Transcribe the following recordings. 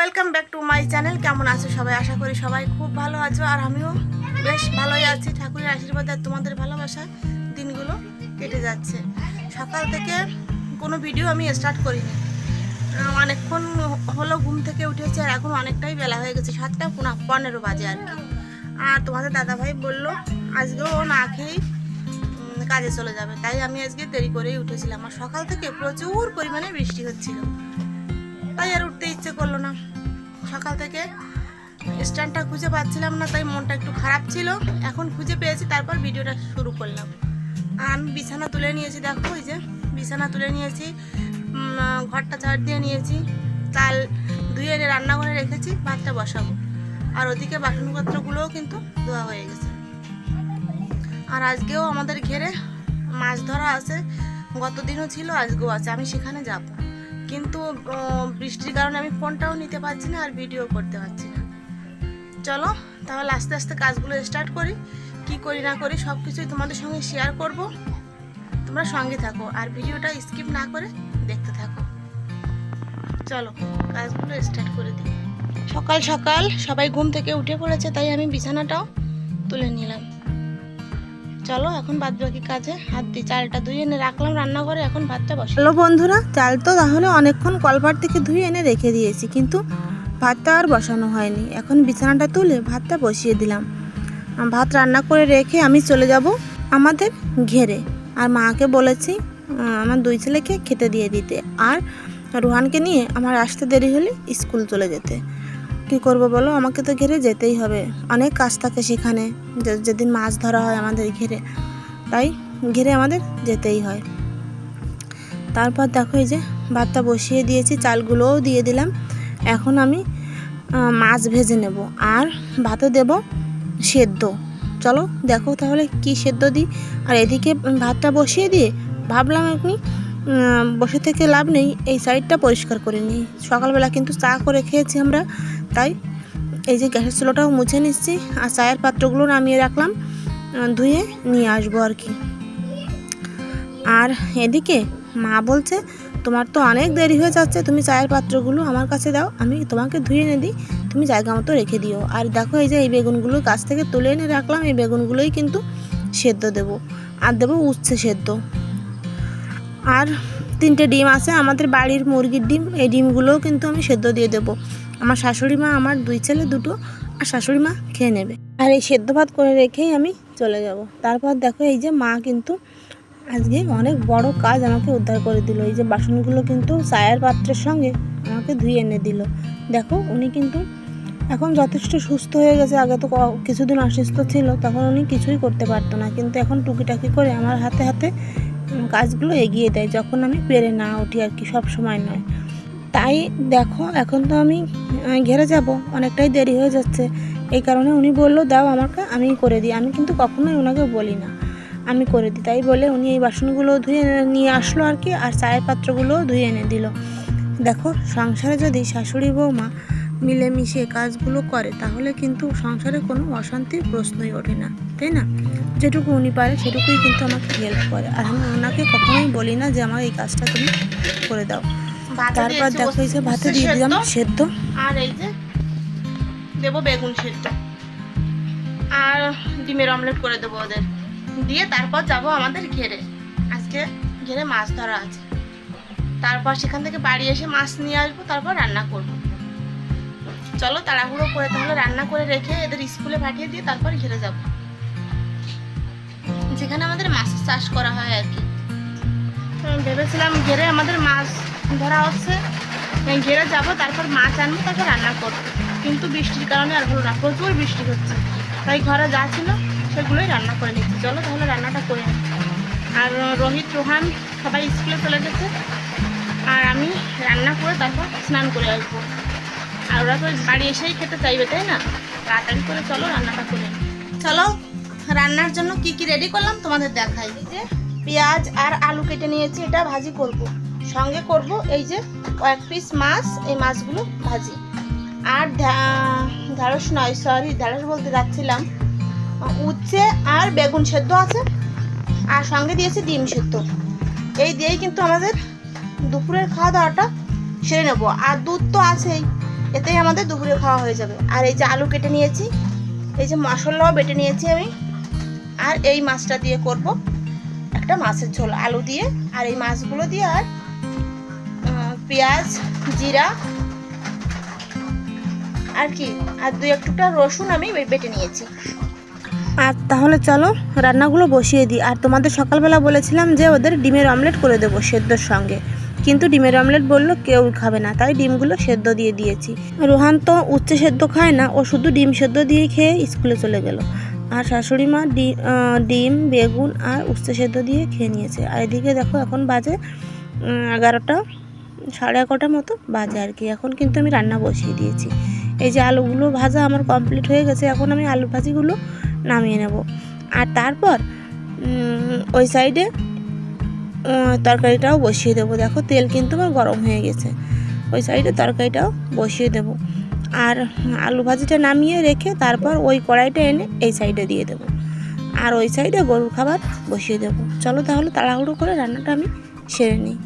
Welcome back to my channel কেমন আছো সবাই? আশা করি সবাই খুব ভালো আছো। আর আমিও বেশ ভালোই আছি। ঠাকুরের আশীর্বাদে আর তোমাদের ভালোবাসা দিনগুলো কেটে যাচ্ছে। সকাল থেকে কোনো ভিডিও আমি স্টার্ট করিনি। অনেকক্ষণ হলো ঘুম থেকে উঠেছে আর এখন অনেকটাই বেলা হয়ে গেছে। সাতটা পুনা পনেরো বাজে আর কি। আর তোমাদের দাদাভাই বলল, আজকেও ও না খেয়েই কাজে চলে যাবে। তাই আমি আজকে দেরি করেই উঠেছিলাম। আর সকাল থেকে প্রচুর পরিমাণে বৃষ্টি হচ্ছিল। থেকে। স্ট্যান্ডটা খুঁজে পাচ্ছিলাম না, তাই মনটা একটু খারাপ ছিল। এখন খুঁজে পেয়েছি, তারপর ভিডিওটা শুরু করলাম। আর আমি বিছানা তুলে নিয়েছি, দেখো ওই যে বিছানা তুলে নিয়েছি ঘরটা ঝাড় দিয়ে নিয়েছি, চাল ধুয়ে এনে রান্নাঘরে রেখেছি, ভাতটা বসাবো। আর ওদিকে বাসনপত্রগুলোও কিন্তু ধোয়া হয়ে গেছে। আর আজকেও আমাদের ঘেরে মাছ ধরা আছে গত দিনও ছিল, আজকেও আছে, আমি সেখানে যাব। কিন্তু বৃষ্টির কারণে আমি ফোনটাও নিতে পারছি না আর ভিডিও করতে পারছি না। চলো, তাহলে আস্তে আস্তে কাজগুলো স্টার্ট করি। কি করি না করি সব কিছুই তোমাদের সঙ্গে শেয়ার করব। তোমরা সঙ্গে থাকো আর ভিডিওটা স্কিপ না করে দেখতে থাকো। চলো, কাজগুলো স্টার্ট করে দিই। সকাল সকাল সবাই ঘুম থেকে উঠে পড়েছে, তাই আমি বিছানাটাও তুলে নিলাম। চলো, এখন বাদ বাকি কাজে। হাত দিই চালটা ধুয়ে এনে রাখলাম, রান্নাঘরে এখন ভাতটা বসে। হ্যালো বন্ধুরা, চাল তো তাহলে অনেকক্ষণ কলপার থেকে ধুয়ে এনে রেখে দিয়েছি, কিন্তু ভাতটা আর বসানো হয়নি। এখন বিছানাটা তুলে ভাতটা বসিয়ে দিলাম। ভাত রান্না করে রেখে আমি চলে যাব আমাদের ঘেরে। আর মাকে বলেছি আমার দুই ছেলেকে খেতে দিয়ে দিতে। আর রোহানকে নিয়ে আমার আসতে দেরি হলে স্কুল চলে যেতে। কি করব বলো? আমাকে তো ঘেরে যেতেই হবে। অনেক কাজ থাকে সেখানে। যেদিন মাছ ধরা হয় আমাদের ঘেরে। তাই ঘেরে আমাদের যেতেই হয়। তারপর দেখো এই যে ভাতটা বসিয়ে দিয়েছি, চালগুলোও দিয়ে দিলাম। এখন আমি মাছ ভেজে নেব। আর ভাতে দেব সেদ্ধ। চলো দেখো তাহলে কি সেদ্ধ দিই। আর এদিকে ভাতটা বসিয়ে দিয়ে ভাবলাম আপনি বসে থেকে লাভ নেই। এই সাইডটা পরিষ্কার করে নিই। সকালবেলা কিন্তু চা করে খেয়েছি আমরা। তাই এই যে গ্যাসের চুলোটাও মুছে নিচ্ছি আর চায়ের পাত্রগুলো নামিয়ে রাখলাম ধুয়ে নিয়ে আসব আর কি। আর এদিকে মা বলছে, তোমার তো অনেক দেরি হয়ে যাচ্ছে, তুমি চায়ের পাত্রগুলো আমার কাছে দাও, আমি তোমাকে ধুয়ে এনে দিই, তুমি জায়গা মতো রেখে দিও। আর দেখো এই যে এই বেগুনগুলো গাছ থেকে তুলে এনে রাখলাম, এই বেগুনগুলোই কিন্তু সেদ্ধ দেবো, আর দেবো উচ্ছে সেদ্ধ। আর তিনটে ডিম আছে, আমাদের বাড়ির মুরগির ডিম, এই ডিমগুলোও কিন্তু আমি সেদ্ধ দিয়ে দেবো। আমার শাশুড়ি মা, আমার দুই ছেলে দুটো, আর শাশুড়ি মা খেয়ে নেবে। আর এই সেদ্ধ ভাত করে রেখেই আমি চলে যাব। তারপর দেখো এই যে মা কিন্তু আজকে অনেক বড় কাজ আমাকে উদ্ধার করে দিল। এই যে বাসনগুলো কিন্তু চায়ের পাত্রের সঙ্গে আমাকে ধুয়ে এনে দিল। দেখো উনি কিন্তু এখন যথেষ্ট সুস্থ হয়ে গেছে। আগে তো কিছুদিন অসুস্থ ছিল, তখন উনি কিছুই করতে পারতো না। কিন্তু এখন টুকিটাকি করে আমার হাতে হাতে কাজগুলো এগিয়ে দেয়, যখন আমি পেরে না উঠি আর কি, সব সময় নয়। তাই দেখো, এখন তো আমি ঘেরে যাব। অনেকটাই দেরি হয়ে যাচ্ছে। এই কারণে উনি বলল, দাও আমাকে, আমি করে দিই। আমি কিন্তু কখনোই ওনাকে বলি না। আমি করে দিই। তাই বলে উনি এই বাসনগুলো ধুয়ে নিয়ে আসলো আর কি, আর চায়ের পাত্রগুলোও ধুয়ে এনে দিল। দেখো, সংসারে যদি শাশুড়ি বৌমা মিলেমিশে কাজগুলো করে, তাহলে কিন্তু সংসারে কোনো অশান্তির প্রশ্নই ওঠে না। তাই না? যেটুকু উনি পারে, সেটুকুই কিন্তু আমাকে হেল্প করে। আর আমি ওনাকে কখনোই বলি না যে, আমার এই কাজটা তুমি করে দাও। তারপর দেখো এই যে ভাতে দিয়ে দিলাম সেদ্ধ। আর এই যে দেবো বেগুন সেদ্ধ। আর ডিমের অমলেট করে দেবো ওদের। দিয়ে তারপর যাব আমাদের ঘেরে। আজকে ঘেরে মাছ ধরা আছে। তারপর সেখান থেকে বাড়ি এসে মাছ নিয়ে আসব তারপর রান্না করব। চলো তাড়াহুড়ো করে তাহলে রান্না করে রেখে এদের স্কুলে পাঠিয়ে দিয়ে তারপর ঘেরে যাব। যেখানে আমাদের মাছের চাষ করা হয় আর কি। ভেবেছিলাম ঘেরে আমাদের মাছ ধরা হচ্ছে। ঘেরে যাব, তারপর মাছ আনব, তারপর রান্না করব। কিন্তু বৃষ্টির কারণে আর হলো না, প্রচুর বৃষ্টি হচ্ছে। তাই ঘরে যা ছিল, সেগুলোই রান্না করে নিচ্ছি। চলো তাহলে রান্নাটা করে নিই। আর রোহিত, রোহান সবাই স্কুলে চলে গেছে। আর আমি রান্না করে তারপর স্নান করে আসব। আর ওরা তো বাড়ি এসেই খেতে চাইবে, তাই না? তাড়াতাড়ি করে চলো রান্নাটা করে। চলো, রান্নার জন্য কি কি রেডি করলাম তোমাদের দেখাই। যে পেঁয়াজ আর আলু কেটে নিয়েছি, এটা ভাজি করব। সঙ্গে করব এই যে কয়েক পিস মাছ, এই মাছগুলো ভাজি। আর ঢা- ঢ্যাঁড়স নয় সরি ঢ্যাঁড়স বলতে যাচ্ছিলাম। উচ্ছে আর বেগুন সেদ্ধ আছে, আর সঙ্গে দিয়েছি ডিম সেদ্ধ। এই দিয়েই কিন্তু আমাদের দুপুরের খাওয়া দাওয়াটা সেরে নেব। আর দুধ তো আছেই, এতেই আমাদের দুপুরে খাওয়া হয়ে যাবে। আর এই যে আলু কেটে নিয়েছি, এই যে মশলাও বেটে নিয়েছি আমি। আর এই মাছটা দিয়ে করব একটা মাছের ঝোল, আলু দিয়ে আর এই মাছগুলো দিয়ে আর পেঁয়াজ, জিরা আর কি? আর দু এক টুকটা রসুন আমি বেটে নিয়েছি। আর তাহলে চলো রান্নাগুলো বসিয়ে দিই। আর তোমাদের সকালবেলা বলেছিলাম যে ওদের ডিমের অমলেট করে দেবো সেদ্ধর সঙ্গে। কিন্তু ডিমের অমলেট বলল কেউ খাবে না, তাই ডিমগুলো সেদ্ধ দিয়ে দিয়েছি। রোহান তো উচ্চে সেদ্ধ খায় না, ও শুধু ডিম সেদ্ধ দিয়ে খেয়ে স্কুলে চলে গেল। আর শাশুড়ি মা ডিম, বেগুন আর উচ্চে সেদ্ধ দিয়ে খেয়ে নিয়েছে। আর এদিকে দেখো এখন বাজে এগারোটা। সাড়ে এগারোটার মতো বাজে আর কি। এখন কিন্তু আমি রান্না বসিয়ে দিয়েছি। এই যে আলুগুলো ভাজা আমার কমপ্লিট হয়ে গেছে, এখন আমি আলু ভাজিগুলো নামিয়ে নেব। আর তারপর ওই সাইডে তরকারিটাও বসিয়ে দেবো। দেখো তেল কিন্তু আমার গরম হয়ে গেছে। ওই সাইডে তরকারিটাও বসিয়ে দেব। আর আলু ভাজিটা নামিয়ে রেখে তারপর ওই কড়াইটা এনে এই সাইডে দিয়ে দেবো। আর ওই সাইডে গরুর খাবার বসিয়ে দেবো। চলো তাহলে তাড়াহুড়ো করে রান্নাটা আমি সেরে নিই।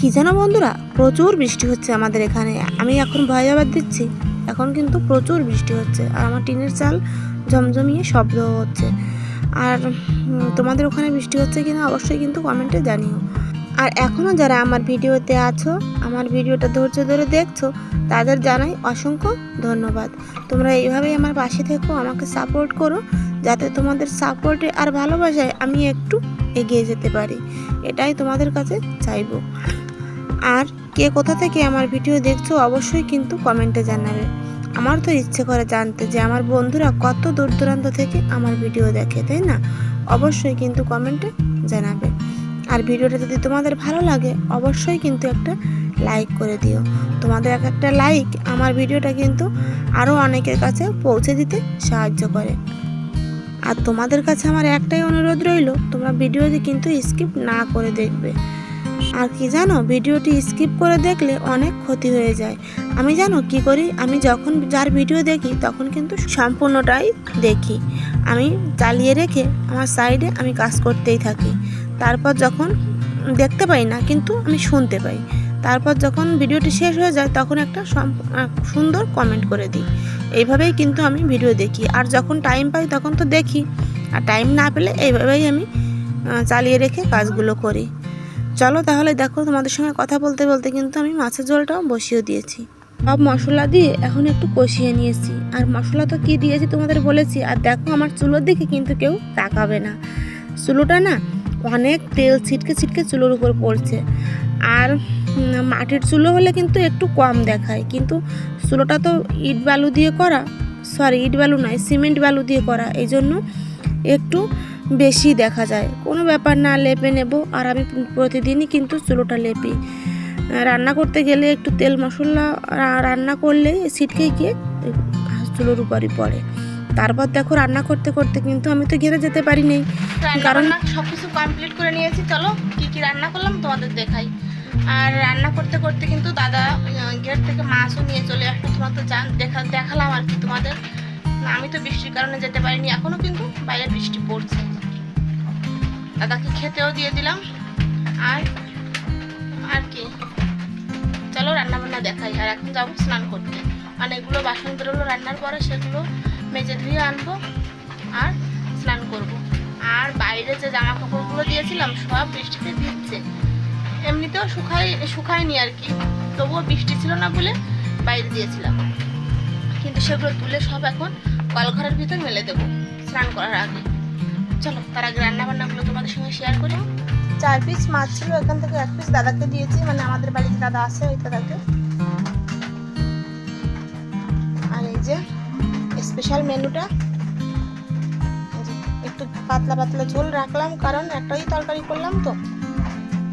কি জানো বন্ধুরা, প্রচুর বৃষ্টি হচ্ছে আমাদের এখানে। আমি এখন ভয়াবাদ দিচ্ছি। এখন কিন্তু প্রচুর বৃষ্টি হচ্ছে আর আমার টিনের চাল ঝমঝমিয়ে শব্দ হচ্ছে। আর তোমাদের ওখানে বৃষ্টি হচ্ছে কিনা অবশ্যই কিন্তু কমেন্টে জানিও। আর এখনও যারা আমার ভিডিওতে আছো, আমার ভিডিওটা ধৈর্য ধরে দেখছ, তাদের জানাই অসংখ্য ধন্যবাদ। তোমরা এইভাবেই আমার পাশে থেকো, আমাকে সাপোর্ট করো, যাতে তোমাদের সাপোর্টে আর ভালোবাসায় আমি একটু এগিয়ে যেতে পারি। এটাই তোমাদের কাছে চাইব। আর কে কোথা থেকে আমার ভিডিও দেখছ অবশ্যই কিন্তু কমেন্টে জানাবে। আমার তো ইচ্ছে করে জানতে যে আমার বন্ধুরা কত দূর দূরান্ত থেকে আমার ভিডিও দেখে, তাই না? অবশ্যই কিন্তু কমেন্টে জানাবে। আর ভিডিওটা যদি তোমাদের ভালো লাগে, অবশ্যই কিন্তু একটা লাইক করে দিও। তোমাদের এক একটা লাইক আমার ভিডিওটা কিন্তু আরও অনেকের কাছে পৌঁছে দিতে সাহায্য করে। আর তোমাদের কাছে আমার একটাই অনুরোধ রইল, তোমরা ভিডিওটি কিন্তু স্কিপ না করে দেখবে। আর কি জানো, ভিডিওটি স্কিপ করে দেখলে অনেক ক্ষতি হয়ে যায়। আমি জানো কি করি? আমি যখন যার ভিডিও দেখি, তখন কিন্তু সম্পূর্ণটাই দেখি। আমি চালিয়ে রেখে আমার সাইডে আমি কাজ করতেই থাকি। তারপর যখন দেখতে পাই না, কিন্তু আমি শুনতে পাই। তারপর যখন ভিডিওটি শেষ হয়ে যায়, তখন একটা সুন্দর কমেন্ট করে দিই। এইভাবেই কিন্তু আমি ভিডিও দেখি। আর যখন টাইম পাই, তখন তো দেখি। আর টাইম না পেলে এইভাবেই আমি চালিয়ে রেখে কাজগুলো করি। চলো তাহলে দেখো তোমাদের সঙ্গে কথা বলতে বলতে কিন্তু আমি মাছের ঝোলটাও বসিয়ে দিয়েছি। সব মশলা দিয়ে এখন একটু কষিয়ে নিয়েছি। আর মশলা তো কী দিয়েছি তোমাদের বলেছি। আর দেখো আমার চুলোর দিকে কিন্তু কেউ তাকাবে না। চুলোটা না অনেক তেল ছিটকে ছিটকে চুলোর উপর পড়ছে। আর মাটির চুলো হলে কিন্তু একটু কম দেখায়। কিন্তু চুলোটা তো ইট বালু দিয়ে করা সরি ইট বালু নয়, সিমেন্ট বালু দিয়ে করা। এই জন্য একটু বেশি দেখা যায়। কোনো ব্যাপার না লেপে নেব। আর আমি প্রতিদিনই কিন্তু চুলোটা লেপি। রান্না করতে গেলে একটু তেল মশলা রান্না করলে ছিটকে গিয়ে চুলোর উপরই পড়ে। তারপর দেখো রান্না করতে করতে কিন্তু আমি তো ঘেরে যেতে পারি নেই। কারণ সব কিছু কমপ্লিট করে নিয়েছি। চলো কি কি রান্না করলাম তোমাদের দেখাই। আর রান্না করতে করতে কিন্তু দাদা গেট থেকে মাছও নিয়ে চলে আসলো। তোমরা তো দেখা দেখালাম আর কি তোমাদের। আমি তো বৃষ্টির কারণে যেতে পারিনি। এখনও কিন্তু বাইরে বৃষ্টি পড়ছে। দাদাকে খেতেও দিয়ে দিলাম। আর আর কি? চলো রান্না বান্না দেখাই। আর এখন যাব স্নান করতে। অনেকগুলো বাসন বেরোলো রান্নার পরে, সেগুলো মেজে ধুয়ে আনব আর স্নান করব। আর বাইরে যে জামা কাপড়গুলো দিয়েছিলাম, সব বৃষ্টিতে দিচ্ছে এমনিতেও শুকাই শুকায়নি আর কি। তবুও বৃষ্টি ছিল না বলে বাইরে দিয়েছিলাম। কিন্তু সেগুলো তুলে সব এখন কলঘরের ভিতর মেলে দেবো স্নান করার আগে। চলো, তার আগে রান্না বান্নাগুলো তোমাদের সঙ্গে শেয়ার করি। চার পিস মাছ ছিল, এখান থেকে এক পিস দাদাকে দিয়েছি মানে আমাদের বাড়িতে দাদা আছে ওই দাদাকে। আর এই যে স্পেশাল মেনুটা একটু পাতলা পাতলা ঝোল রাখলাম, কারণ একটাই তরকারি করলাম তো।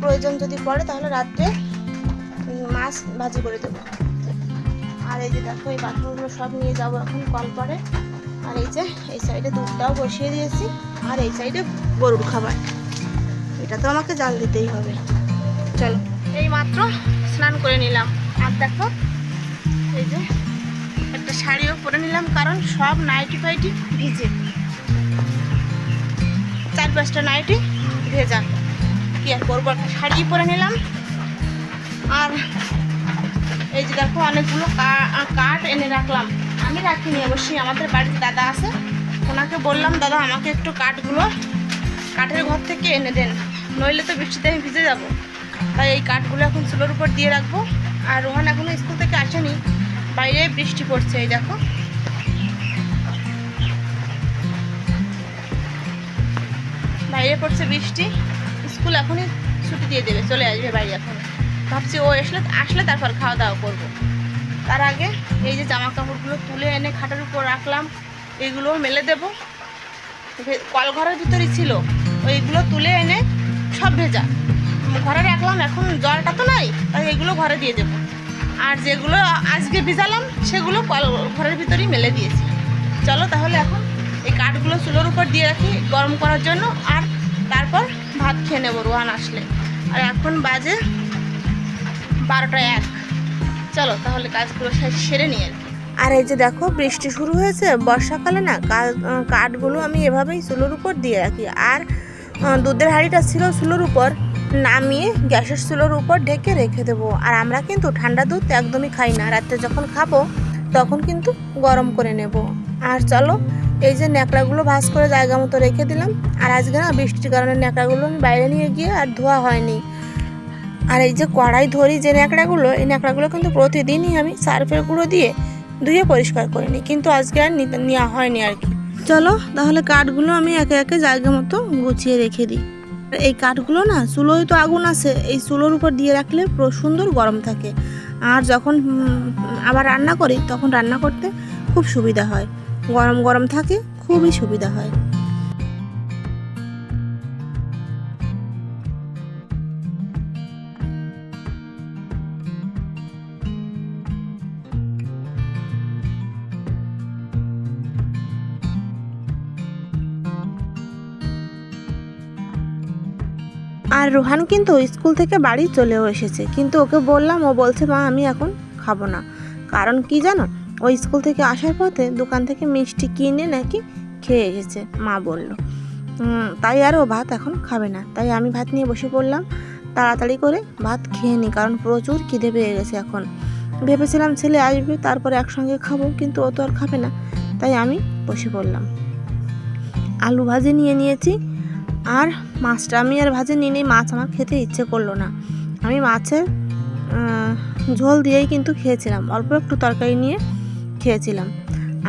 প্রয়োজন যদি পড়ে তাহলে রাত্রে মাছ ভাজি করে দেবো। আর এই যে দেখো, এই বাথরুমগুলো সব নিয়ে যাব এখন কল করে আর এই যে এই সাইডে দুধটাও বসিয়ে দিয়েছি। আর এই সাইডে গরুর খাবার। এটা তো আমাকে জাল দিতেই হবে। চলো। এই মাত্র স্নান করে নিলাম। আর দেখো, এই যে একটা শাড়িও পরে নিলাম, কারণ সব নাইটি ফাইটি ভিজে। চার পাঁচটা নাইটি ভেজা। কি আর করব, একটা শাড়ি পরে নিলাম। আর এই যে দেখো, অনেকগুলো কাঠ এনে রাখলাম। আমি রাখিনি, অবশ্যই আমাদের বাড়িতে দাদা আছে। ওনাকে বললাম, দাদা, আমাকে একটু কাঠগুলো কাঠের ঘর থেকে এনে দেন, নইলে তো বৃষ্টিতে আমি ভিজে যাব। তাই এই কাঠগুলো এখন চুলোর উপর দিয়ে রাখব। আর রোহান এখনও স্কুল থেকে আসেনি, বাইরে বৃষ্টি পড়ছে, এই দেখো। বাইরে পড়ছে বৃষ্টি, স্কুল এখনই ছুটি দিয়ে দেবে, চলে আসবে বাড়ি এখন। ভাবছি ও আসলে আসলে তারপর খাওয়া দাওয়া করব। তার আগে এই যে জামা কাপড়গুলো তুলে এনে খাটের উপর রাখলাম এগুলো মেলে দেবো। কলঘরের ভিতরেই ছিল। ওইগুলো তুলে এনে সব ভেজা। ঘরে রাখলাম এখন জলটা তো নাই, তাই এগুলো ঘরে দিয়ে দেবো। আর যেগুলো আজকে ভিজালাম, সেগুলো কল, ঘরের ভিতরেই মেলে দিয়েছি। চলো তাহলে এখন এই কাঠগুলো চুলোর উপর দিয়ে রাখি গরম করার জন্য, আর তারপর ভাত খেয়ে নেব রোহান আসলে। আর এখন বাজে বারোটা এক। চলো তাহলে কাজগুলো সেরে নিয়ে আর এই যে দেখো, বৃষ্টি শুরু হয়েছে, বর্ষাকালে না কাঠগুলো আমি এভাবেই চুলোর উপর দিয়ে রাখি। আর দুধের হাঁড়িটা ছিল চুলোর উপর, নামিয়ে গ্যাসের চুলোর উপর ঢেকে রেখে দেবো। আর আমরা কিন্তু ঠান্ডা দুধ একদমই খাই না। রাত্রে যখন খাব, তখন কিন্তু গরম করে নেব। আর চলো, এই যে ন্যাকড়াগুলো ভাজ করে জায়গা মতো রেখে দিলাম। আর আজকে না বৃষ্টির কারণে ন্যাকড়াগুলো আমি বাইরে নিয়ে গিয়ে আর ধোয়া হয়নি। আর এই যে কড়াই ধরি যে ন্যাকড়াগুলো, এই ন্যাকড়াগুলো কিন্তু প্রতিদিনই আমি সার্ফের গুঁড়ো দিয়ে ধুয়ে পরিষ্কার করে নিই, কিন্তু আজকে আর নেওয়া হয়নি আর কি। চলো, তাহলে কাঠগুলো আমি একে একে জায়গা মতো গুছিয়ে রেখে দিই। এই কাঠগুলো না, চুলোয় তো আগুন আছে, এই চুলোর উপর দিয়ে রাখলে সুন্দর গরম থাকে। আর যখন আবার রান্না করি, তখন রান্না করতে খুব সুবিধা হয়। গরম গরম থাকে, খুবই সুবিধা হয়। আর রোহান কিন্তু স্কুল থেকে বাড়ি চলেও এসেছে। কিন্তু ওকে বললাম, ও বলছে, মা, আমি এখন খাব না। কারণ কি জানো ও স্কুল থেকে আসার পথে দোকান থেকে মিষ্টি কিনে নাকি খেয়ে এসেছে, মা বলল। তাই আর ও ভাত এখন খাবে না। তাই আমি ভাত নিয়ে বসে পড়লাম, তাড়াতাড়ি করে ভাত খেয়ে নিই কারণ প্রচুর খিদে পেয়ে গেছে এখন। ভেবেছিলাম ছেলে আসবে, তারপরে একসঙ্গে খাব, কিন্তু ও তো আর খাবে না, তাই আমি বসে পড়লাম। আলু ভাজি নিয়ে নিয়েছি আর মাছটা আমি আর ভাজে নিয়ে নিই মাছ আমার খেতে ইচ্ছে করল না। আমি মাছের ঝোল দিয়েই কিন্তু খেয়েছিলাম, অল্প একটু তরকারি নিয়ে খেয়েছিলাম।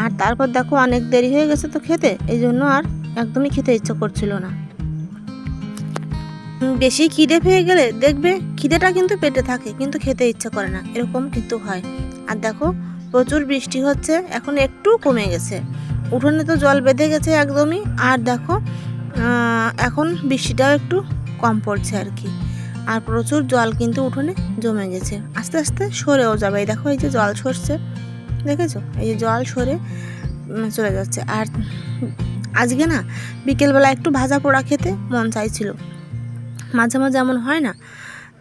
আর তারপর দেখো অনেক দেরি হয়ে গেছে তো খেতে, এই জন্য আর একদমই খেতে ইচ্ছে করছিল না। বেশি খিদে পেয়ে গেলে দেখবে খিদেটা কিন্তু পেটে থাকে, কিন্তু খেতে ইচ্ছে করে না, এরকম কিন্তু হয়। আর দেখো প্রচুর বৃষ্টি হচ্ছে, এখন একটু কমে গেছে। উঠোনে তো জল বেঁধে গেছে একদমই, আর দেখো এখন বৃষ্টিটাও একটু কম পড়ছে আর কি। আর প্রচুর জল কিন্তু উঠোনে জমে গেছে। আস্তে আস্তে সরেও যাবে। এই দেখো, এই যে জল সরছে। দেখেছ? এই যে জল সরে চলে যাচ্ছে। আর আজকে না, বিকেলবেলা একটু ভাজা পোড়া খেতে মন চাইছিল। মাঝে মাঝে এমন হয় না।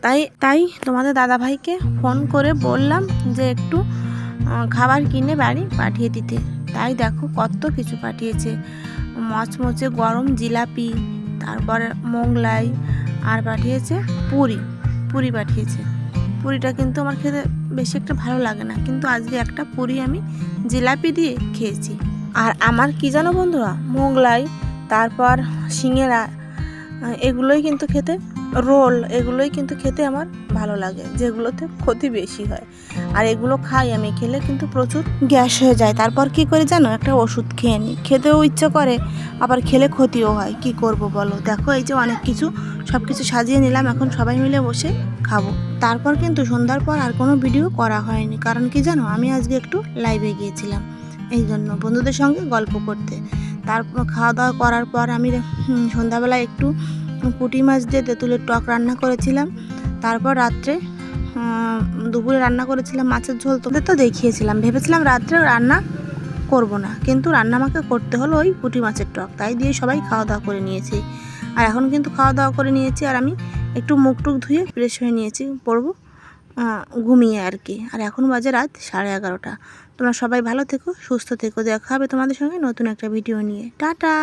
তাই তাই তোমাদের দাদাভাইকে ফোন করে বললাম যে একটু খাবার কিনে বাড়ি পাঠিয়ে দিতে। তাই দেখো কত কিছু পাঠিয়েছে। মচমচে গরম জিলাপি, তারপরে মোংলাই আর পাঠিয়েছে পুরি। পুরি পাঠিয়েছে। পুরিটা কিন্তু আমার খেতে বেশি একটা ভালো লাগে না, কিন্তু আজকে একটা পুরি আমি জিলাপি দিয়ে খেয়েছি। আর আমার কি জানো বন্ধুরা? মোগলাই, তারপর শিঙেরা এগুলোই কিন্তু খেতে রোল এগুলোই কিন্তু খেতে আমার ভালো লাগে, যেগুলোতে ক্ষতি বেশি হয়। আর এগুলো খাই আমি, খেলে কিন্তু প্রচুর গ্যাস হয়ে যায়। তারপর কি করে জানো? একটা ওষুধ খেয়ে নিই। খেতেও ইচ্ছে করে, আবার খেলে ক্ষতিও হয়। কি করব বলো? দেখো এই যে অনেক কিছু সব কিছু সাজিয়ে নিলাম। এখন সবাই মিলে বসে খাব। তারপর কিন্তু সন্ধ্যার পর আর কোনো ভিডিও করা হয়নি। কারণ কি জানো? আমি আজকে একটু লাইভে গিয়েছিলাম। এই জন্য বন্ধুদের সঙ্গে গল্প করতে। তারপর খাওয়া দাওয়া করার পর আমি সন্ধ্যাবেলায় একটু পুঁটি মাছ দিয়ে তেঁতুলের টক রান্না করেছিলাম। তারপর রাত্রে দুপুরে রান্না করেছিলাম মাছের ঝোল। তোদের তো দেখিয়েছিলাম, ভেবেছিলাম রাত্রে রান্না করব না। কিন্তু রান্না আমাকে করতে হলো ওই পুঁটি মাছের টক। তাই দিয়ে সবাই খাওয়া দাওয়া করে নিয়েছি। আর এখন কিন্তু খাওয়া দাওয়া করে নিয়েছি আর আমি একটু মুখ টুক ধুয়ে ফ্রেশ হয়ে নিয়েছি, পড়ব ঘুমিয়ে আর কি। আর এখন বাজে রাত সাড়ে এগারোটা। তোমরা সবাই ভালো থেকো, সুস্থ থেকো। দেখা হবে তোমাদের সঙ্গে নতুন একটা ভিডিও নিয়ে। টাটা!